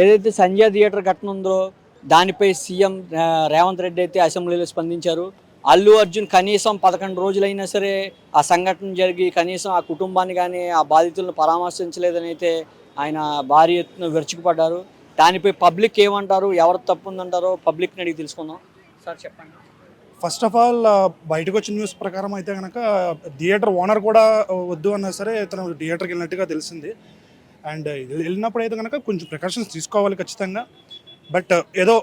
ఏదైతే సంజయ్ థియేటర్ ఘటన ఉందో దానిపై సీఎం రేవంత్ రెడ్డి అయితే అసెంబ్లీలో స్పందించారు. అల్లు అర్జున్ కనీసం పదకొండు రోజులైనా సరే ఆ సంఘటన జరిగి కనీసం ఆ కుటుంబాన్ని కానీ ఆ బాధితులను పరామర్శించలేదని అయితే ఆయన భారీ ఎత్తున విరుచుకుపడ్డారు. దానిపై పబ్లిక్ ఏమంటారు ఎవరు తప్పు ఉందంటారో పబ్లిక్ని అడిగి తెలుసుకుందాం. సార్ చెప్పండి. ఫస్ట్ ఆఫ్ ఆల్ బయటకు వచ్చిన న్యూస్ ప్రకారం అయితే కనుక థియేటర్ ఓనర్ కూడా వద్దు అన్నా సరే తను థియేటర్కి వెళ్ళినట్టుగా తెలిసింది. అండ్ వెళ్ళినప్పుడు అయితే కనుక కొంచెం ప్రికాషన్స్ తీసుకోవాలి ఖచ్చితంగా. బట్ ఏదో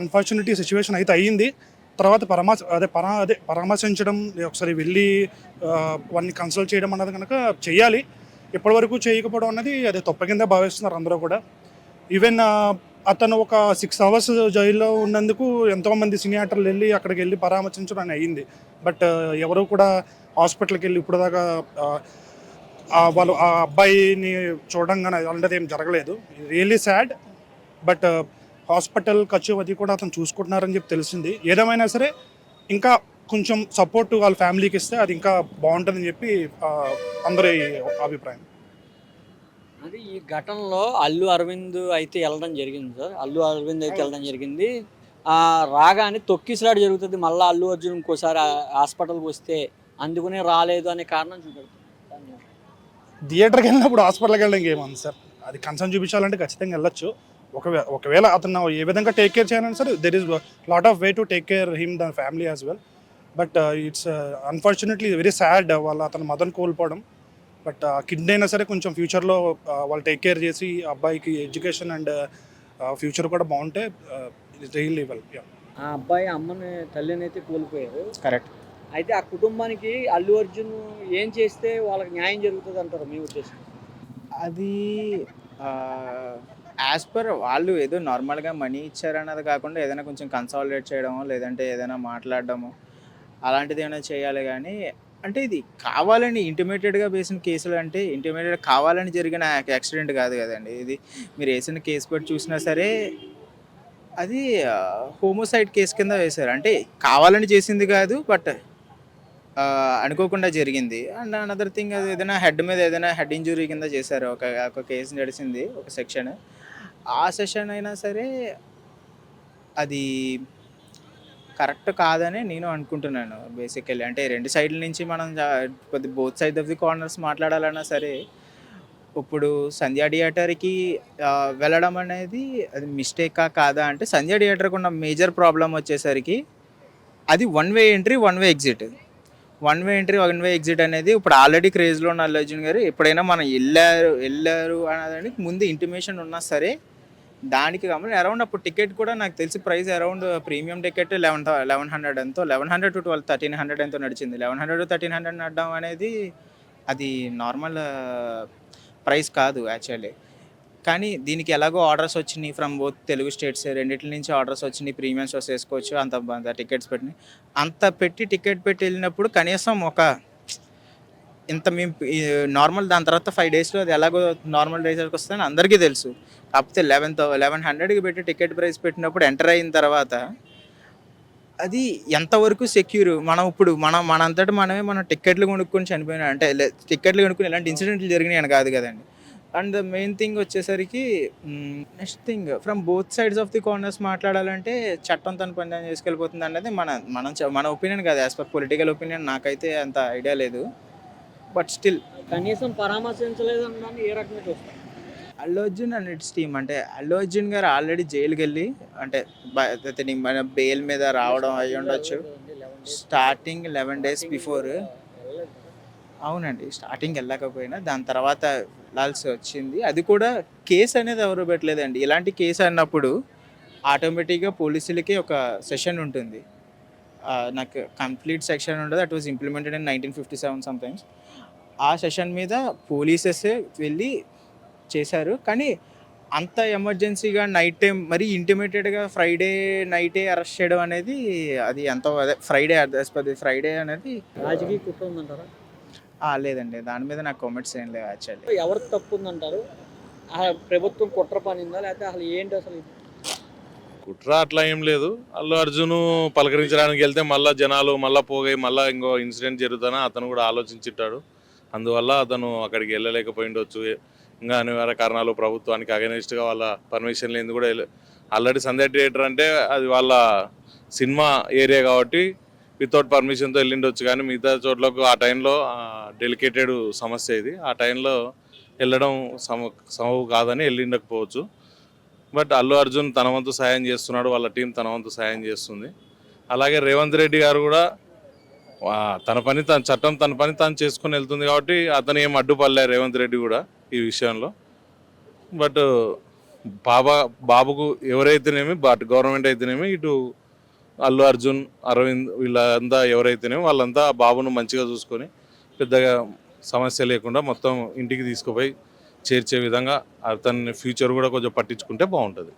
అన్ఫార్చునేట్ సిచ్యువేషన్ అయితే అయ్యింది. తర్వాత పరామర్శ అదే పరా అదే పరామర్శించడం ఒకసారి వెళ్ళి వాడిని కన్సల్ట్ చేయడం అన్నది కనుక చేయాలి. ఇప్పటివరకు చేయకపోవడం అన్నది అదే తప్ప కింద భావిస్తున్నారు అందరూ కూడా. ఈవెన్ అతను ఒక సిక్స్ అవర్స్ జైల్లో ఉన్నందుకు ఎంతోమంది సినీ యాక్టర్లు వెళ్ళి అక్కడికి వెళ్ళి పరామర్శించడం అని అయ్యింది. బట్ ఎవరు కూడా హాస్పిటల్కి వెళ్ళి ఇప్పుడు దాకా వాళ్ళు ఆ అబ్బాయిని చూడంగానే అలాంటిది ఏం జరగలేదు. రియల్లీ సాడ్ బట్ హాస్పిటల్ ఖర్చు అది కూడా అతను చూసుకుంటున్నారని చెప్పి తెలిసింది. ఏదేమైనా సరే ఇంకా కొంచెం సపోర్ట్ వాళ్ళ ఫ్యామిలీకి ఇస్తే అది ఇంకా బాగుంటుందని చెప్పి అందరి అభిప్రాయం. అది ఈ ఘటనలో అల్లు అరవింద్ అయితే వెళ్ళడం జరిగింది సార్. అల్లు అరవింద్ అయితే వెళ్ళడం జరిగింది. ఆ రాగానే తొక్కిసలాడు జరుగుతుంది. మళ్ళీ అల్లు అర్జున్ ఇంకోసారి హాస్పిటల్కి వస్తే అందుకునే రాలేదు అనే కారణం చూపెడుతుంది థియేటర్కి వెళ్ళినప్పుడు హాస్పిటల్కి వెళ్ళడానికి ఏమంది సార్. అది కన్సర్న్ చూపించాలంటే ఖచ్చితంగా వెళ్ళొచ్చు. ఒకవేళ ఒకవేళ అతను ఏ విధంగా టేక్ కేర్ చేయాలని సరే there is lot of way to take care him the family as well but it's unfortunately very sad వాళ్ళ అతను మదన్ కోల్పోవడం. బట్ కిడ్ అయినా సరే కొంచెం ఫ్యూచర్లో వాళ్ళు టేక్ కేర్ చేసి అబ్బాయికి ఎడ్యుకేషన్ అండ్ ఫ్యూచర్ కూడా బాగుంటే రియల్లీ వెల్ ఆ అబ్బాయి అమ్మని తల్లిని అయితే కోల్పోయారు. కరెక్ట్ అయితే ఆ కుటుంబానికి అల్లు అర్జున్ ఏం చేస్తే వాళ్ళకి న్యాయం జరుగుతుంది అంటారు? మీ ఉద్దేశం? అది యాజ్ పర్ వాళ్ళు ఏదో నార్మల్గా మనీ ఇచ్చారన్నది కాకుండా ఏదైనా కొంచెం కన్సాలిడేట్ చేయడమో లేదంటే ఏదైనా మాట్లాడడమో అలాంటిది ఏమైనా చేయాలి కానీ అంటే ఇది కావాలని ఇంటిమేటెడ్గా వేసిన కేసులు అంటే ఇంటిమేటెడ్ కావాలని జరిగిన యాక్సిడెంట్ కాదు కదండి. ఇది మీరు వేసిన కేసు బట్టి చూసినా సరే అది హోమోసైడ్ కేసు కింద వేశారు. అంటే కావాలని చేసింది కాదు బట్ అనుకోకుండా జరిగింది. అండ్ అనదర్ థింగ్ అది ఏదైనా హెడ్ మీద ఏదైనా హెడ్ ఇంజురీ కింద చేశారు. ఒక ఒక కేసు నడిచింది ఒక సెక్షన్ ఆ సెషన్ అయినా సరే అది కరెక్ట్ కాదని నేను అనుకుంటున్నాను బేసికల్లీ అంటే రెండు సైడ్ల నుంచి మనం కొద్ది both side of the corners మాట్లాడాలన్నా సరే ఇప్పుడు సంధ్యా థియేటర్కి వెళ్ళడం అనేది అది మిస్టేకా కాదా అంటే సంధ్యా థియేటర్కి ఉన్న మేజర్ ప్రాబ్లం వచ్చేసరికి అది one way entry one way exit one way entry one way exit అనేది ఇప్పుడు ఆల్రెడీ క్రేజ్లో ఉన్న అల్లర్జున్ గారు ఎప్పుడైనా మనం వెళ్ళారు వెళ్ళారు అనేది ముందు ఇంటిమేషన్ ఉన్నా సరే దానికి కాబట్టి అరౌండ్ అప్పుడు టికెట్ కూడా నాకు తెలిసి price around premium ticket eleven eleven hundred ఎంతో eleven hundred to twelve thirteen hundred ఎంతో నడిచింది. లెవెన్ హండ్రెడ్ థర్టీన్ హండ్రెడ్ నడడం అనేది అది నార్మల్ ప్రైస్ కాదు యాక్చువల్లీ కానీ దీనికి ఎలాగో ఆర్డర్స్ వచ్చినాయి ఫ్రమ్ బోత్ తెలుగు స్టేట్స్. రెండింటి నుంచి ఆర్డర్స్ వచ్చినాయి. ప్రీమియం షోస్ వేసుకోవచ్చు అంత అంత టికెట్స్ పెట్టినాయి. అంత పెట్టి టికెట్ పెట్టి వెళ్ళినప్పుడు కనీసం ఒక ఇంత మేము నార్మల్ దాని తర్వాత ఫైవ్ డేస్లో అది ఎలాగో నార్మల్ డేస్కి వస్తుందని అందరికీ తెలుసు. కాకపోతే లెవెన్ లెవెన్ హండ్రెడ్కి పెట్టి టికెట్ ప్రైస్ పెట్టినప్పుడు ఎంటర్ అయిన తర్వాత అది ఎంతవరకు సెక్యూర్? మనం ఇప్పుడు మనం మనంతటి మనమే మనం టికెట్లు కొనుక్కొని చనిపోయినా. అంటే టిక్కెట్లు టికెట్లు కొనుక్కొని ఇలాంటి ఇన్సిడెంట్లు జరిగినాయని కాదు కదండి. అండ్ ద మెయిన్ థింగ్ వచ్చేసరికి next thing from both sides of the corners మాట్లాడాలంటే చట్టం తన పని చేసుకెళ్ళిపోతుంది అన్నది మన మనం మన ఒపీనియన్ కాదు. యాజ్ పర్ పొలిటికల్ ఒపీనియన్ నాకైతే అంత ఐడియా లేదు. బట్ స్టిల్ కనీసం పరామర్శించలేదు ఏ రకంగా చూస్తారు? Allu Arjun and it's team అంటే అల్లు అర్జున్ గారు ఆల్రెడీ జైలుకి వెళ్ళి అంటే అతని మన బెయిల్ మీద రావడం అయి ఉండొచ్చు. స్టార్టింగ్ లెవెన్ డేస్ బిఫోర్ అవునండి స్టార్టింగ్ వెళ్ళకపోయినా దాని తర్వాత వెళ్ళాల్సి వచ్చింది. అది కూడా కేసు అనేది ఎవరు పెట్టలేదండి. ఇలాంటి కేసు అన్నప్పుడు ఆటోమేటిక్గా పోలీసులకి ఒక సెషన్ ఉంటుంది. నాకు కంప్లీట్ సెక్షన్ ఉండదు. It was implemented in nineteen fifty seven sometimes ఆ సెషన్ మీద పోలీసెస్ వెళ్ళి చేశారు. కానీ అంత ఎమర్జెన్సీగా నైట్ టైం మరి ఇంటిమేటెడ్గా ఫ్రైడే నైటే అరెస్ట్ చేయడం అనేది అది ఎంతో అదే ఫ్రైడే పది ఫ్రైడే అనేది రాజకీయ కుట్ర ఉందంటారా? లేదండి. దాని మీద నాకు కామెంట్స్ ఏం లేవు యాక్చువల్లీ ఎవరికి తప్పు ఉందంటారు ఆ ప్రభుత్వం కుట్ర పనిందా? లేకపోతే అసలు ఏంటి అసలు ఇది? కుట్ర అట్లా ఏం లేదు. అల్లు అర్జున్ పలకరించడానికి వెళ్తే మళ్ళా జనాలు మళ్ళా పోగై మళ్ళా ఇంకో ఇన్సిడెంట్ జరుగుతానా? అతను కూడా ఆలోచించుంటాడు అందువల్ల అతను అక్కడికి వెళ్ళలేకపోయిండొచ్చు. ఇంకా అనివార్య కారణాలు ప్రభుత్వానికి అగెనిస్ట్గా వాళ్ళ పర్మిషన్ లేని కూడా ఆల్రెడీ సంధ్య థియేటర్ అంటే అది వాళ్ళ సినిమా ఏరియా కాబట్టి వితౌట్ పర్మిషన్తో వెళ్ళిండొచ్చు. కానీ మిగతా చోట్లకు ఆ టైంలో డెలికేటెడ్ సమస్య ఇది. ఆ టైంలో వెళ్ళడం సమ సమవు కాదని వెళ్ళిండకపోవచ్చు. బట్ అల్లు అర్జున్ తన వంతు సాయం చేస్తున్నాడు. వాళ్ళ టీం తన వంతు సాయం చేస్తుంది. అలాగే రేవంత్ రెడ్డి గారు కూడా తన పని తన చట్టం తన పని తాను చేసుకుని వెళ్తుంది కాబట్టి అతను ఏం అడ్డుపడలే రేవంత్ రెడ్డి కూడా ఈ విషయంలో. బట్ బాబా బాబుకు ఎవరైతేనేమి బట్ గవర్నమెంట్ అయితేనేమి ఇటు అల్లు అర్జున్ అరవింద్ వీళ్ళంతా ఎవరైతేనేమి వాళ్ళంతా బాబును మంచిగా చూసుకొని పెద్దగా సమస్య లేకుండా మొత్తం ఇంటికి తీసుకుపోయి చేర్చే విధంగా అతని ఫ్యూచర్ కూడా కొంచెం పట్టించుకుంటే బాగుంటుంది.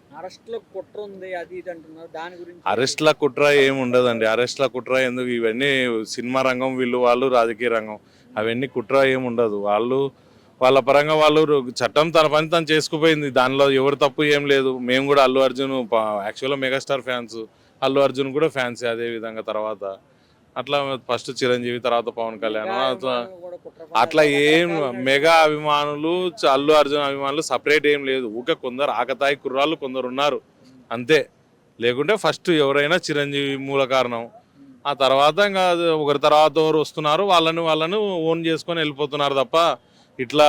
అరెస్ట్లో కుట్ర ఏమి ఉండదండి. అరెస్ట్ల కుట్ర ఎందుకు? ఇవన్నీ సినిమా రంగం వీళ్ళు వాళ్ళు రాజకీయ రంగం. అవన్నీ కుట్ర ఏమి ఉండదు. వాళ్ళు వాళ్ళ పరంగా వాళ్ళు చట్టం తన పని తను చేసుకుపోయింది. దానిలో ఎవరు తప్పు ఏం లేదు. మేము కూడా అల్లు అర్జున్ యాక్చువల్గా మెగాస్టార్ ఫ్యాన్స్. అల్లు అర్జున్ కూడా ఫ్యాన్స్ అదే విధంగా తర్వాత. అట్లా ఫస్ట్ చిరంజీవి తర్వాత పవన్ కళ్యాణ్. అట్లా అట్లా ఏం మెగా అభిమానులు అల్లు అర్జున్ అభిమానులు సపరేట్ ఏం లేదు. ఊకే కొందరు ఆకతాయి కుర్రాళ్ళు కొందరు ఉన్నారు. అంతే. లేకుంటే ఫస్ట్ ఎవరైనా చిరంజీవి మూల కారణం. ఆ తర్వాత ఇంకా ఒకరి తర్వాత ఒకరు వస్తున్నారు. వాళ్ళని వాళ్ళని ఓన్ చేసుకొని వెళ్ళిపోతున్నారు తప్ప ఇట్లా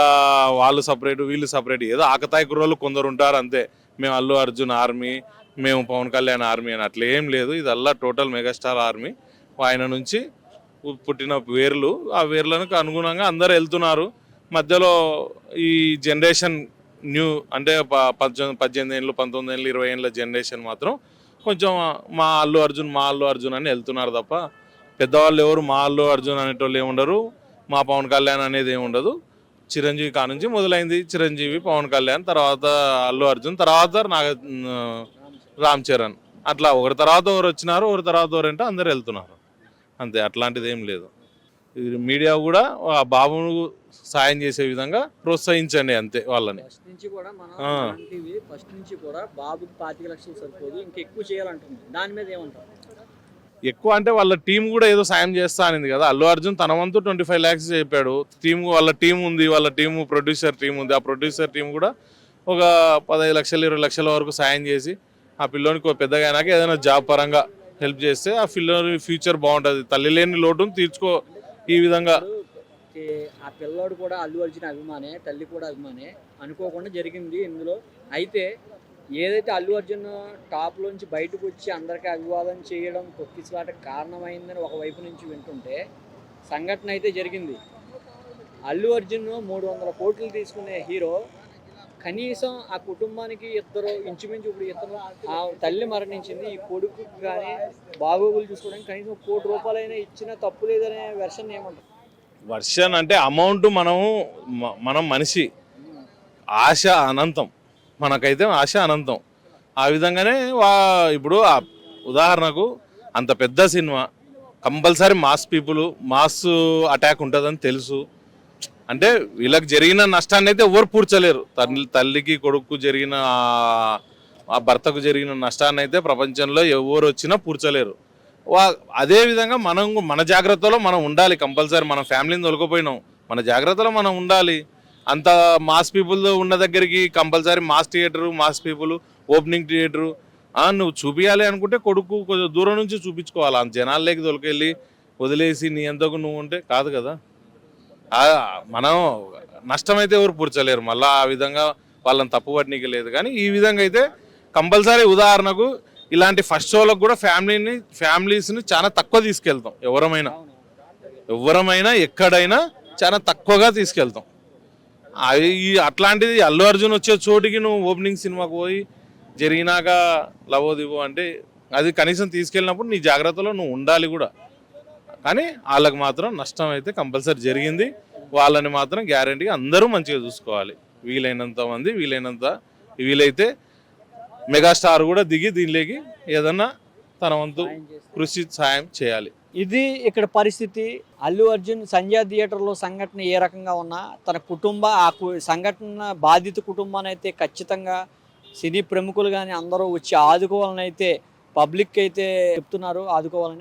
వాళ్ళు సపరేట్ వీళ్ళు సపరేట్ ఏదో ఆకతాయి కుర్రోళ్ళు కొందరు ఉంటారు అంతే. మేము అల్లు అర్జున్ ఆర్మీ మేము పవన్ కళ్యాణ్ ఆర్మీ అని అట్లా ఏం లేదు. ఇదల్లా టోటల్ మెగాస్టార్ ఆర్మీ. ఆయన నుంచి పుట్టిన వేర్లు ఆ వేర్లకు అనుగుణంగా అందరు వెళ్తున్నారు. మధ్యలో ఈ జనరేషన్ న్యూ అంటే ప- పద్దెనిమిది పద్దెనిమిది ఏళ్ళు పంతొమ్మిది ఏళ్ళు ఇరవై ఏళ్ళ జనరేషన్ మాత్రం కొంచెం మా అల్లు అర్జున్ మా అల్లు అర్జున్ అని వెళ్తున్నారు తప్ప పెద్దవాళ్ళు ఎవరు మా అల్లు అర్జున్ అనేటోళ్ళు ఏముండరు. మా పవన్ కళ్యాణ్ అనేది ఏముండదు. చిరంజీవి కానుంచి మొదలైంది. చిరంజీవి పవన్ కళ్యాణ్ తర్వాత అల్లు అర్జున్ తర్వాత నాగ రామ్ చరణ్. అట్లా ఒకరి తర్వాత ఒకరు వచ్చినారు ఒకరి తర్వాత ఒకరు అంటే అందరు వెళ్తున్నారు. అంతే అట్లాంటిది ఏం లేదు. మీడియా కూడా ఆ బాబును సాయం చేసే విధంగా ప్రోత్సహించండి అంతే వాళ్ళని. ఫస్ట్ నుంచి కూడా మనం ఆ. అలాంటివి ఫస్ట్ నుంచి కూడా బాబుకి పాతిక లక్షలు సరిపోదు ఇంకెక్కువ చేయాలంటుంది. దాని మీద ఏమంటారు? ఎక్కువ అంటే వాళ్ళ టీం కూడా ఏదో సాయం చేస్తా అనింది కదా. అల్లు అర్జున్ తన వంతు ట్వంటీ ఫైవ్ ల్యాక్స్ చెప్పాడు. టీం వాళ్ళ టీం ఉంది వాళ్ళ టీం ప్రొడ్యూసర్ టీం ఉంది. ఆ ప్రొడ్యూసర్ టీం కూడా ఒక పదహైదు లక్షలు ఇరవై లక్షల వరకు సాయం చేసి ఆ పిల్లోనికి ఒక పెద్దగా అయినాక ఏదైనా జాబ్ పరంగా హెల్ప్ చేస్తే ఆ పిల్లోని ఫ్యూచర్ బాగుంటుంది. తల్లి లేని లోటును తీర్చుకో ఈ విధంగా. ఆ పిల్లోడు కూడా అల్లు అర్జున్ అభిమానే తల్లి కూడా అభిమానే అనుకోకుండా జరిగింది ఇందులో. అయితే ఏదైతే అల్లు అర్జున్ టాప్లోంచి బయటకు వచ్చి అందరికీ అభివాదం చేయడం తొక్కిసలాట కారణమైందని ఒకవైపు నుంచి వింటుంటే సంఘటన అయితే జరిగింది. అల్లు అర్జున్ మూడు వందల కోట్లు తీసుకునే హీరో కనీసం ఆ కుటుంబానికి ఇద్దరు ఇంచుమించు ఇప్పుడు ఇద్దరు ఆ తల్లి మరణించింది ఈ కొడుకు కానీ బాగోగులు చూసుకోవడానికి కనీసం కోటి రూపాయలైనా ఇచ్చినా తప్పు లేదనే వెర్షన్ ఏమంటారు? వర్షన్ అంటే అమౌంట్ మనము మనం మనిషి. ఆశ అనంతం. మనకైతే ఆశ అనంతం. ఆ విధంగానే వా ఇప్పుడు ఉదాహరణకు అంత పెద్ద cinema compulsory mass people mass attack ఉంటుందని తెలుసు. అంటే వీళ్ళకి జరిగిన నష్టాన్ని అయితే ఎవరు పూడ్చలేరు. తల్లి తల్లికి కొడుకు జరిగిన ఆ- భర్తకు జరిగిన నష్టాన్ని అయితే ప్రపంచంలో ఎవరు వచ్చినా పూడ్చలేరు. వా అదే విధంగా మనం మన జాగ్రత్తలో మనం ఉండాలి. కంపల్సరీ మన ఫ్యామిలీని తొలకపోయినాం మన జాగ్రత్తలో మనం ఉండాలి. అంత మాస్ పీపుల్ ఉన్న దగ్గరికి compulsory mass theatre mass people opening theatre. నువ్వు చూపించాలి అనుకుంటే కొడుకు కొంచెం దూరం నుంచి చూపించుకోవాలి. అంత జనాల్లోకి తొలకెళ్ళి వదిలేసి నీ ఎంతకు నువ్వు ఉంటే కాదు కదా. మనం నష్టమైతే ఎవరు పూడ్చలేరు. మళ్ళీ ఆ విధంగా వాళ్ళని తప్పు లేదు. కానీ ఈ విధంగా అయితే కంపల్సరీ ఉదాహరణకు ఇలాంటి ఫస్ట్ షోలకు కూడా ఫ్యామిలీని ఫ్యామిలీస్ని చాలా తక్కువ తీసుకెళ్తాం. ఎవరమైనా. ఎవరమైనా ఎక్కడైనా చాలా తక్కువగా తీసుకెళ్తాం. అది అట్లాంటిది అల్లు అర్జున్ వచ్చే చోటికి నువ్వు ఓపెనింగ్ సినిమాకి పోయి జరిగినాక లవోదివో అంటే అది కనీసం తీసుకెళ్ళినప్పుడు నీ జాగ్రత్తలో నువ్వు ఉండాలి కూడా. కానీ వాళ్ళకి మాత్రం నష్టం అయితే కంపల్సరీ జరిగింది. వాళ్ళని మాత్రం గ్యారంటీగా అందరూ మంచిగా చూసుకోవాలి. వీలైనంత మంది వీలైనంత వీలైతే మెగాస్టార్ కూడా దిగి దీనిలోకి ఏదన్నా తన వంతు కృషి సాయం చేయాలి. ఇది ఇక్కడ పరిస్థితి. అల్లు అర్జున్ సంధ్యా థియేటర్లో సంఘటన ఏ రకంగా ఉన్నా తన కుటుంబ ఆ సంఘటన బాధిత కుటుంబాన్ని అయితే ఖచ్చితంగా సినీ ప్రముఖులు కానీ అందరూ వచ్చి ఆదుకోవాలని అయితే పబ్లిక్ అయితే చెప్తున్నారు. ఆదుకోవాలని